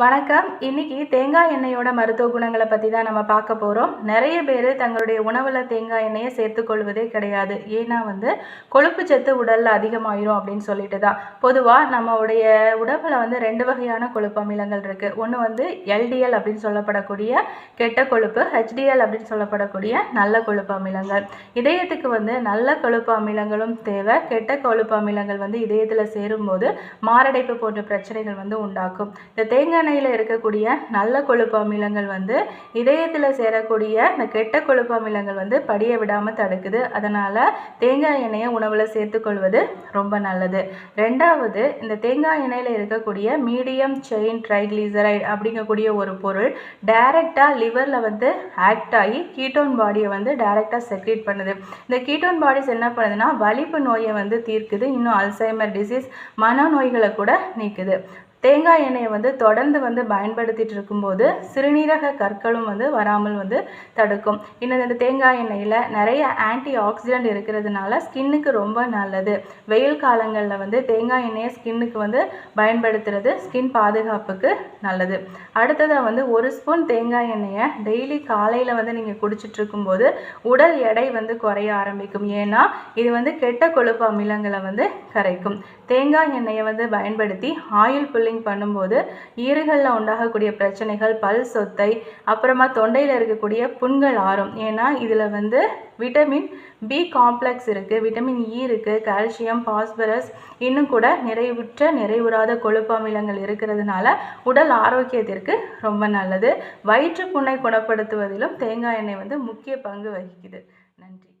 வணக்கம். இன்னைக்கு தேங்காய் எண்ணெயோட மருத்துவ குணங்களை பற்றி தான் நம்ம பார்க்க போகிறோம் நிறைய பேர் தங்களுடைய உணவில் தேங்காய் எண்ணெயை சேர்த்துக்கொள்வதே கிடையாது. ஏன்னா வந்து கொழுப்பு சத்து உடலில் அதிகமாயிரும் அப்படின்னு சொல்லிட்டு தான் பொதுவாக நம்மளுடைய உடம்பில் வந்து ரெண்டு வகையான கொழுப்பு அமிலங்கள் இருக்குது ஒன்று வந்து எல்டிஎல் அப்படின்னு சொல்லப்படக்கூடிய கெட்ட கொழுப்பு ஹெச்டிஎல் அப்படின்னு சொல்லப்படக்கூடிய நல்ல கொழுப்பு அமிலங்கள். இதயத்துக்கு வந்து நல்ல கொழுப்பு அமிலங்களும் தேவை. கெட்ட கொழுப்பு அமிலங்கள் வந்து இதயத்தில் சேரும்போது மாரடைப்பு போன்ற பிரச்சனைகள் வந்து உண்டாக்கும். இந்த தேங்காய் எண்ணெயில் இருக்கக்கூடிய நல்ல கொழுப்பு அமிலங்கள் வந்து இதயத்தில் சேரக்கூடிய இந்த கெட்ட கொழுப்பு அமிலங்கள் வந்து படிய விடாமல் தடுக்குது. அதனால் தேங்காய் எண்ணெயை உணவில் சேர்த்துக்கொள்வது ரொம்ப நல்லது. ரெண்டாவது இந்த தேங்காய் எண்ணெயில் இருக்கக்கூடிய மீடியம் செயின் ட்ரைக்ளிசரைட் அப்படிங்கக்கூடிய ஒரு பொருள் டைரெக்டாக லிவரில் வந்து ஆக்ட் ஆகி கீட்டோன் பாடியை வந்து டைரெக்டாக செக்ரேட் பண்ணுது. இந்த கீட்டோன் பாடிஸ் என்ன பண்ணுதுன்னா வலிப்பு நோயை வந்து தீர்க்குது இன்னும் அல்சைமர் டிசீஸ் மனநோய்களை கூட நீக்குது. தேங்காய் எண்ணெயை வந்து தொடர்ந்து வந்து பயன்படுத்திட்டு இருக்கும்போது சிறுநீரக கற்களும் வந்து வராமல் வந்து தடுக்கும். இன்னும் இந்த தேங்காய் எண்ணெயில் நிறைய ஆன்டி ஆக்சிடென்ட் இருக்கிறதுனால ஸ்கின்னுக்கு ரொம்ப நல்லது. வெயில் காலங்களில் வந்து தேங்காய் எண்ணெயை ஸ்கின்னுக்கு வந்து பயன்படுத்துறது ஸ்கின் பாதுகாப்புக்கு நல்லது. அடுத்ததாக வந்து ஒரு ஸ்பூன் தேங்காய் எண்ணெயை டெய்லி காலையில் வந்து நீங்கள் குடிச்சிட்டு இருக்கும்போது உடல் எடை வந்து குறைய ஆரம்பிக்கும். ஏன்னா இது வந்து கெட்ட கொழுப்பு அமிலங்களை வந்து கரைக்கும். தேங்காய் எண்ணெயை வந்து பயன்படுத்தி ஆயில் புல்லிங் பண்ணும்போது ஈறுகளில் உண்டாகக்கூடிய பிரச்சனைகள் பல் சொத்தை அப்புறமா தொண்டையில் இருக்கக்கூடிய புண்கள் ஆறும். ஏன்னா இதில் வந்து விட்டமின் பி காம்ப்ளெக்ஸ் இருக்குது விட்டமின் இ இருக்குது கால்சியம் பாஸ்பரஸ் இன்னும் கூட நிறைவுற்ற நிறைவுறாத கொழுப்பு அமிலங்கள் இருக்கிறதுனால உடல் ஆரோக்கியத்திற்கு ரொம்ப நல்லது. வயிற்று புண்ணை குணப்படுத்துவதிலும் தேங்காய் எண்ணெய் வந்து முக்கிய பங்கு வகிக்குது. நன்றி.